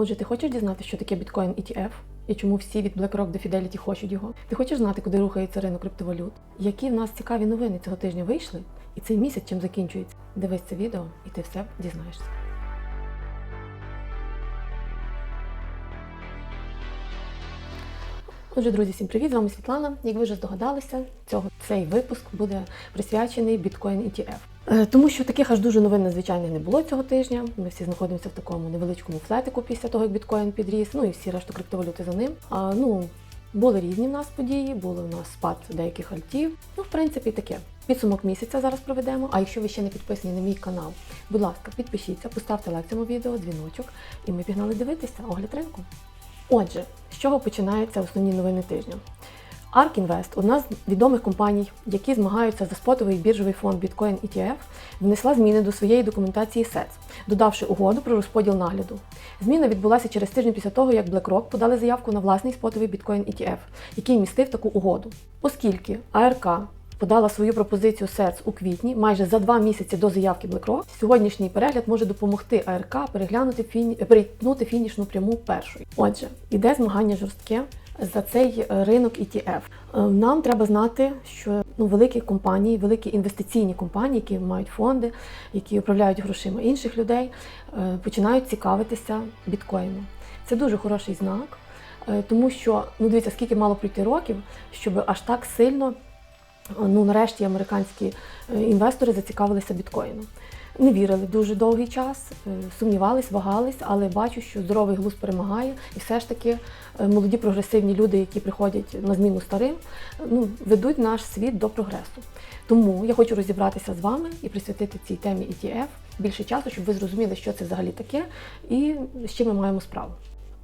Отже, ти хочеш дізнатися, що таке біткоін ETF і чому всі від BlackRock до Fidelity хочуть його? Ти хочеш знати, куди рухається ринок криптовалют? Які в нас цікаві новини цього тижня вийшли? І цей місяць чим закінчується? Дивись це відео, і ти все дізнаєшся. Отже, друзі, всім привіт! З вами Світлана. Як ви вже здогадалися, цього цей випуск буде присвячений біткоін ETF. Е, Тому що таких аж дуже новин надзвичайних не було цього тижня. Ми всі знаходимося в такому невеличкому флетику після того, як біткоін підріс, ну і всі решту криптовалюти за ним. А, ну, були різні в нас події, були в нас спад деяких альтів. Ну, в принципі, таке. Підсумок місяця зараз проведемо. А якщо ви ще не підписані на мій канал, будь ласка, підпишіться, поставте лайк цьому відео, дзвіночок, і ми пігнали дивитися огляд ринку. Отже, з чого починаються основні новини тижня? ARK Invest, одна з відомих компаній, які змагаються за спотовий біржовий фонд Bitcoin ETF, внесла зміни до своєї документації SEC, додавши угоду про розподіл нагляду. Зміна відбулася через тиждень після того, як BlackRock подали заявку на власний спотовий Bitcoin ETF, який містив таку угоду. Оскільки АРК подала свою пропозицію SEC у квітні, майже за два місяці до заявки BlackRock, сьогоднішній перегляд може допомогти АРК переглянути фіні... перетнути фінішну пряму першою. Отже, іде змагання жорстке за цей ринок ETF. Е, Нам треба знати, що ну, великі компанії, великі інвестиційні компанії, які мають фонди, які управляють грошима інших людей, е, починають цікавитися біткоїном. Це дуже хороший знак, е, тому що ну дивіться, скільки мало пройти років, щоб аж так сильно ну, нарешті американські інвестори зацікавилися біткоїном. Не вірили дуже довгий час, е, сумнівались, вагались, але бачу, що здоровий глузд перемагає, і все ж таки е, молоді прогресивні люди, які приходять на зміну старим, ну, ведуть наш світ до прогресу. Тому я хочу розібратися з вами і присвятити цій темі ETF більше часу, щоб ви зрозуміли, що це взагалі таке і з чим ми маємо справу.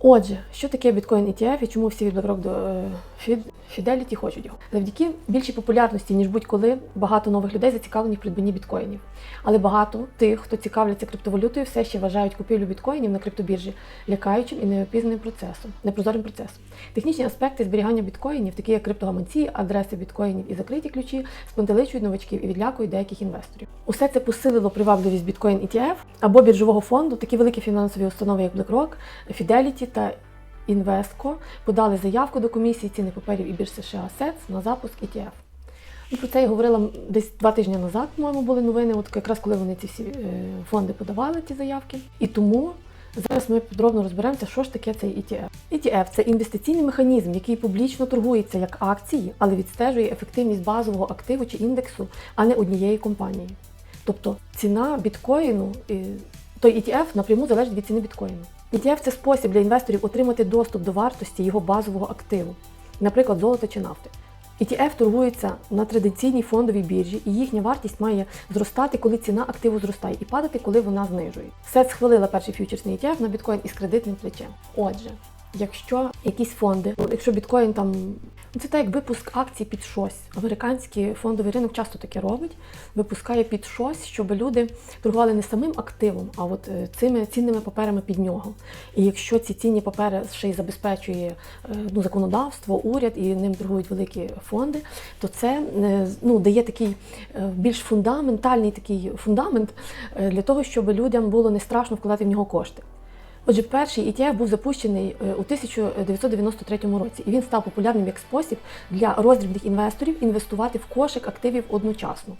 Отже, що таке біткоін ETF і чому всі від BlackRock до е, Fidelity хочуть його? Завдяки більшій популярності, ніж будь-коли, багато нових людей зацікавлені в придбанні біткоїнів. Але багато тих, хто цікавляться криптовалютою, все ще вважають купівлю біткоїнів на криптобіржі лякаючим і неопізнаним процесом, непрозорим процесом. Технічні аспекти зберігання біткоїнів, такі як криптогаманці, адреси біткоїнів і закриті ключі, спонтеличують новачків і відлякують деяких інвесторів. Усе це посилило привабливість біткоін ETF або біржового фонду. Такі великі фінансові установи, як BlackRock, Fidelity та Invesco подали заявку до комісії цінних паперів і бірж США SEC на запуск ETF. Ну, Про це я говорила десь два тижні назад, по-моєму, були новини, от якраз коли вони ці всі е, фонди подавали ці заявки. І тому зараз ми подробно розберемося, що ж таке цей ETF. ETF – це інвестиційний механізм, який публічно торгується як акції, але відстежує ефективність базового активу чи індексу, а не однієї компанії. Тобто ціна біткоїну, той ETF напряму залежить від ціни біткоїну. ETF – це спосіб для інвесторів отримати доступ до вартості його базового активу, наприклад, золота чи нафти. ETF торгується на традиційній фондовій біржі, і їхня вартість має зростати, коли ціна активу зростає, і падати, коли вона знижує. Все схвалила перший фьючерсний ETF на біткоін із кредитним плечем. Отже, якщо якісь фонди, якщо біткоін там. Це так, як випуск акцій під щось. Американський фондовий ринок часто таке робить, випускає під щось, щоб люди торгували не самим активом, а от е, цими цінними паперами під нього. І якщо ці цінні папери ще й забезпечує е, ну, законодавство, уряд і ним торгують великі фонди, то це е, ну, дає такий більш фундаментальний такий фундамент для того, щоб людям було не страшно вкладати в нього кошти. Отже, перший ETF був запущений е, у 1993 році, і він став популярним як спосіб для роздрібних інвесторів інвестувати в кошик активів одночасно.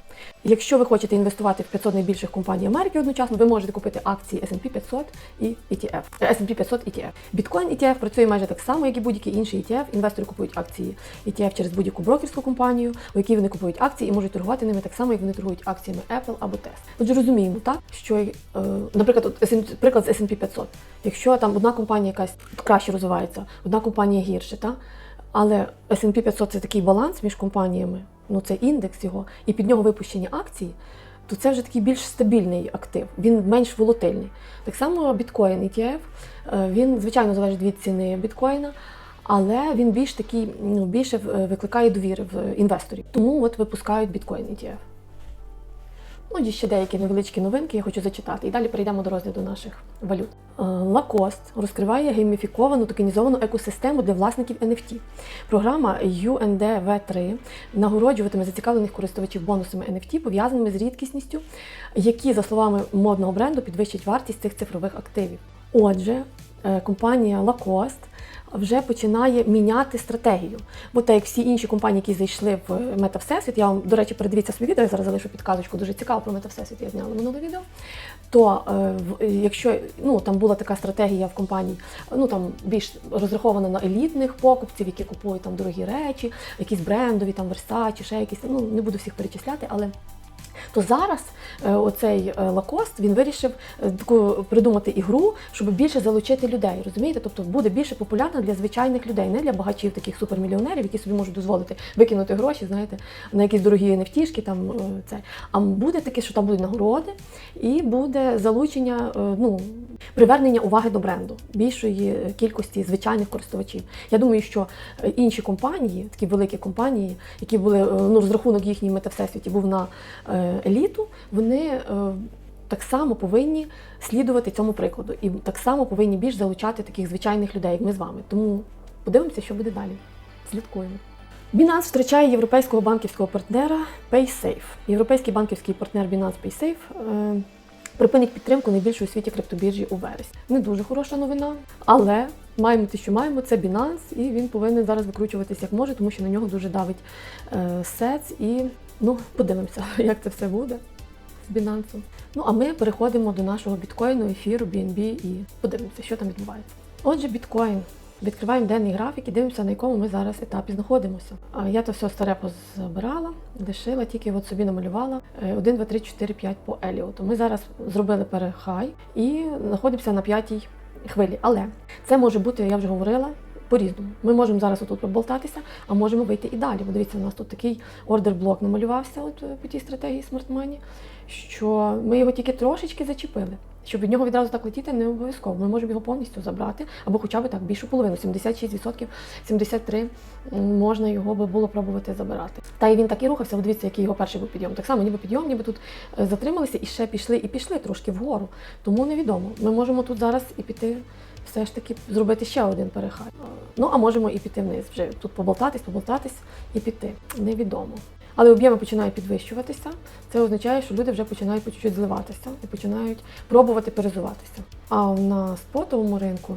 Якщо ви хочете інвестувати в 500 найбільших компаній Америки одночасно, ви можете купити акції S&P 500 і ETF. е, S&P 500 ETF. Біткоін ETF працює майже так само, як і будь-який інший ETF. Інвестори купують акції ETF через будь-яку брокерську компанію, у якій вони купують акції і можуть торгувати ними так само, як вони торгують акціями Apple або Tesla. Отже, розуміємо так, що, е, наприклад, от приклад з S&P 500. Якщо там одна компанія якась краще розвивається, одна компанія гірше, та? але S&P 500 це такий баланс між компаніями, ну це індекс його, і під нього випущені акції, то це вже такий більш стабільний актив, він менш волатильний. Так само біткоін ETF, е, він, звичайно, залежить від ціни біткоїна, але він більш такий, ну, більше е, викликає довіри в інвесторів. Тому от випускають біткоін ETF. Ну, є ще деякі невеличкі новинки, я хочу зачитати. І далі перейдемо до розгляду наших валют. Е, Lacoste розкриває гейміфіковану токенізовану екосистему для власників NFT. Програма UNDV3 нагороджуватиме зацікавлених користувачів бонусами NFT, пов'язаними з рідкісністю, які, за словами модного бренду, підвищать вартість цих цифрових активів. Отже, компанія Lacoste вже починає міняти стратегію. Бо так як всі інші компанії, які зайшли в Мета Всесвіт, я вам, до речі, передивіться своє відео, я зараз залишу підказочку, дуже цікаво про Мета Всесвіт, я зняла минуле відео. То е, якщо ну, там була така стратегія в компанії, ну там більш розрахована на елітних покупців, які купують там дорогі речі, якісь брендові, там Versace, ще якісь, ну не буду всіх перечисляти, але то зараз е, оцей е, Лакост він вирішив е, таку придумати ігру, щоб більше залучити людей. Розумієте? Тобто буде більше популярно для звичайних людей, не для багачів, таких супермільйонерів, які собі можуть дозволити викинути гроші, знаєте, на якісь дорогі невтішки. Там це. А буде таке, що там будуть нагороди, і буде залучення, ну привернення уваги до бренду більшої кількості звичайних користувачів. Я думаю, що е, інші компанії, такі великі компанії, які були е, ну, розрахунок їхній метавсесвіті був на е, еліту, вони так само повинні слідувати цьому прикладу і так само повинні більш залучати таких звичайних людей, як ми з вами. Тому подивимося, що буде далі. Слідкуємо. Binance втрачає європейського банківського партнера PaySafe. Європейський банківський партнер Binance PaySafe припинить підтримку найбільшої у світі криптобіржі у вересні. Не дуже хороша новина, але маємо те, що маємо. Це Binance, і він повинен зараз викручуватись як може, тому що на нього дуже давить е, сец. І ну подивимося, як це все буде з Binance. Ну а ми переходимо до нашого біткоїну, ефіру, BNB і подивимося, що там відбувається. Отже, біткоін. Відкриваємо денний графік і дивимося, на якому ми зараз етапі знаходимося. А я то все старе позабирала, лишила, тільки от собі намалювала е, 1, 2, 3, 4, 5 по Еліоту. Ми зараз зробили перехай і знаходимося на п'ятій хвилі. Але це може бути, я вже говорила. По-різному. Ми можемо зараз отут проболтатися, а можемо вийти і далі. Бо дивіться, у нас тут такий ордер-блок намалювався от е, по тій стратегії Money, що ми його тільки трошечки зачепили. Щоб від нього відразу так летіти, не обов'язково. Ми можемо його повністю забрати, або хоча б так більшу половину, 76%, 73% можна його би було пробувати забирати. Та й він так і рухався. Дивіться, який його перший був підйом. Так само, ніби підйом, ніби тут е, затрималися і ще пішли, і пішли трошки вгору. Тому невідомо. Ми можемо тут зараз і піти. Все ж таки зробити ще один перехай. Ну а можемо і піти вниз. Вже тут поболтатись, поболтатись і піти. Невідомо. Але об'єми починають підвищуватися. Це означає, що люди вже починають по чуть-чуть зливатися і починають пробувати перезуватися. А на спотовому ринку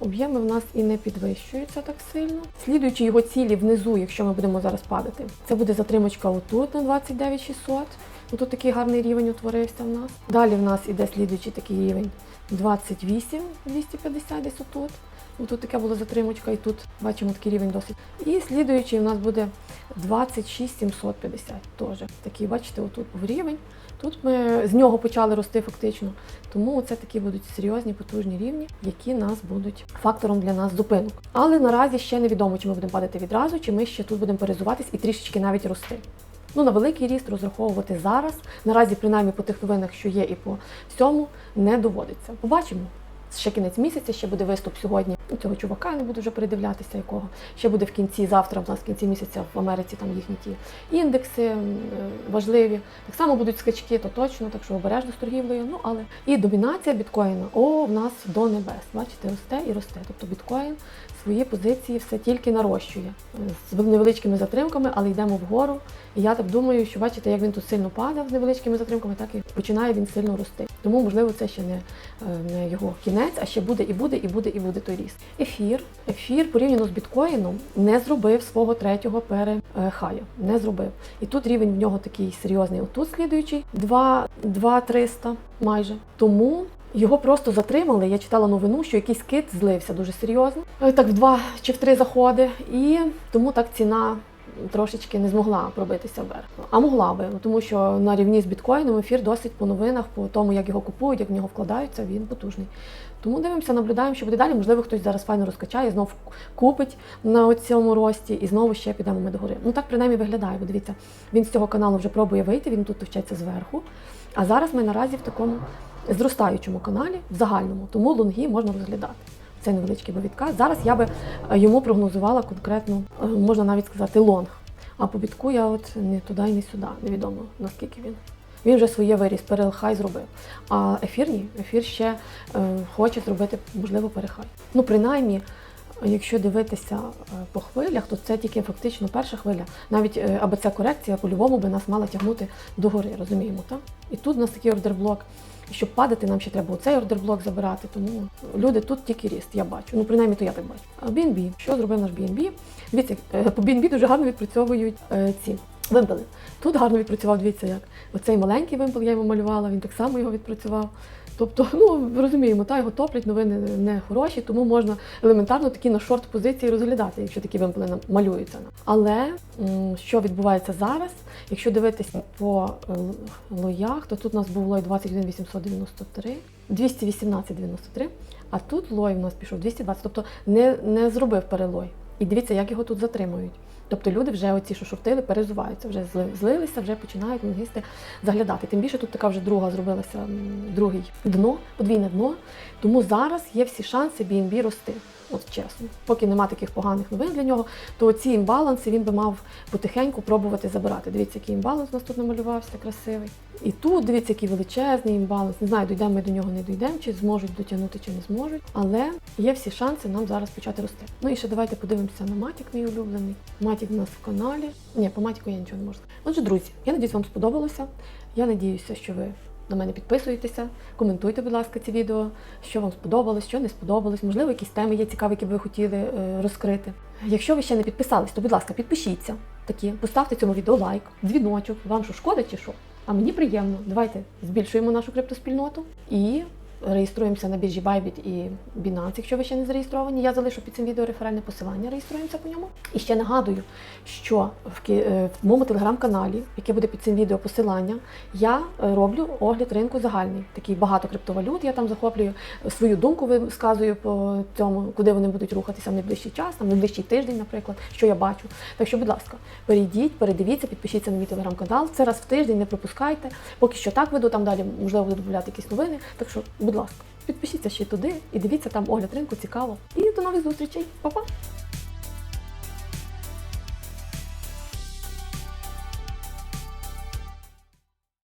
об'єми в нас і не підвищуються так сильно. Слідуючи його цілі внизу, якщо ми будемо зараз падати, це буде затримочка отут на 29 600. Ну, Тут такий гарний рівень утворився в нас. Далі в нас іде слідуючий такий рівень 28 250 десь отут. Ну, Тут таке була затримочка, і тут бачимо такий рівень досить. І слідуючий у нас буде 26 750 теж. Такий, бачите, отут був рівень. Тут ми з нього почали рости фактично. Тому це такі будуть серйозні, потужні рівні, які нас будуть фактором для нас зупинок. Але наразі ще невідомо, чи ми будемо падати відразу, чи ми ще тут будемо перезуватись і трішечки навіть рости. Ну, на великий ріст розраховувати зараз. Наразі, принаймні, по тих новинах, що є, і по всьому, не доводиться. Побачимо. Ще кінець місяця, ще буде виступ сьогодні. Цього чувака не буду вже передивлятися, якого. Ще буде в кінці, завтра в нас в кінці місяця в Америці там їхні ті індекси е, важливі. Так само будуть скачки, то точно, так що обережно з торгівлею. Ну але і домінація біткоїна, о, в нас до небес. Бачите, росте і росте. Тобто біткоін свої позиції все тільки нарощує з невеличкими затримками, але йдемо вгору. І я так думаю, що бачите, як він тут сильно падав з невеличкими затримками, так і починає він сильно рости. Тому, можливо, це ще не його кінець, а ще буде і буде, і буде, і буде той ріст. Ефір. Ефір порівняно з біткоїном не зробив свого третього перехаю. Не зробив. І тут рівень в нього такий серйозний. Отут слідуючий 2, 2 300 майже. Тому. Його просто затримали. Я читала новину, що якийсь кит злився дуже серйозно. Е, Так в два чи в три заходи. І тому так ціна трошечки не змогла пробитися вверх. А могла би, тому що на рівні з біткоїном ефір досить по новинах, по тому, як його купують, як в нього вкладаються, він потужний. Тому дивимося, наблюдаємо, що буде далі. Можливо, хтось зараз файно розкачає, знов купить на цьому рості і знову ще підемо ми догори. Ну так принаймні виглядає. Бо дивіться, він з цього каналу вже пробує вийти, він тут товчеться зверху. А зараз ми наразі в такому зростаючому каналі, в загальному, тому лонги можна розглядати. Це невеличкий би відказ. Зараз я би е, йому прогнозувала конкретно, е, можна навіть сказати, лонг. А по бітку я от не туди і не сюди. Невідомо наскільки він. Він вже своє виріс, перехай зробив. А ефір ні, ефір ще е, хоче зробити, можливо, перехай. Ну, принаймні, якщо дивитися е, по хвилях, то це тільки фактично перша хвиля. Навіть е, аби ця корекція по-любому би нас мала тягнути догори, розуміємо, так? І тут у нас такий ордерблок І щоб падати, нам ще треба оцей ордерблок забирати. Тому люди тут тільки ріст, я бачу. Ну, принаймні, то я так бачу. А BNB, що зробив наш BNB? Дивіться, е, по BNB дуже гарно відпрацьовують ці вимпели. Тут гарно відпрацював, дивіться, як. Оцей маленький вимпел я йому малювала, він так само його відпрацював. Тобто, ну розуміємо, та його топлять, новини не хороші, тому можна елементарно такі на шорт позиції розглядати, якщо такі вимпели нам малюються. Але що відбувається зараз? Якщо дивитися по е, лоях, то тут у нас був лой 21893, 218,93, а тут лой у нас пішов 220, тобто не, не зробив перелой. І дивіться, як його тут затримують. Тобто люди вже оці, що шортили, перезуваються, вже злилися, вже починають лонгісти заглядати. Тим більше тут така вже друга зробилася, другий дно, подвійне дно. Тому зараз є всі шанси BNB рости. От чесно. Поки нема таких поганих новин для нього, то ці імбаланси він би мав потихеньку пробувати забирати. Дивіться, який імбаланс у нас тут намалювався, красивий. І тут дивіться, який величезний імбаланс. Не знаю, дійдемо ми до нього, не дійдемо, чи зможуть дотягнути, чи не зможуть. Але є всі шанси нам зараз почати рости. Ну і ще давайте подивимося на матік, мій улюблений. Матік у нас в каналі. Ні, по матіку я нічого не можу. Отже, друзі, я надіюсь, вам сподобалося. Я надіюся, що ви на мене підписуєтеся, коментуйте, будь ласка, ці відео, що вам сподобалось, що не сподобалось. Можливо, якісь теми є цікаві, які б ви хотіли е, розкрити. Якщо ви ще не підписались, то будь ласка, підпишіться такі, поставте цьому відео лайк, дзвіночок. Вам що шкода чи що? А мені приємно. Давайте збільшуємо нашу криптоспільноту і реєструємося на біржі Bybit і Binance, якщо ви ще не зареєстровані. Я залишу під цим відео реферальне посилання, реєструємося по ньому. І ще нагадую, що в, е, в моєму телеграм-каналі, яке буде під цим відео посилання, я е, роблю огляд ринку загальний. Такий багато криптовалют. Я там захоплюю е, свою думку, висказую по цьому, куди вони будуть рухатися в найближчий час, там найближчий тиждень, наприклад, що я бачу. Так що, будь ласка, перейдіть, передивіться, підпишіться на мій телеграм-канал. Це раз в тиждень, не пропускайте. Поки що так веду, там далі можливо буду додати якісь новини. Так що, будь ласка, підпишіться ще туди і дивіться там огляд ринку, цікаво. І до нових зустрічей. Па-па!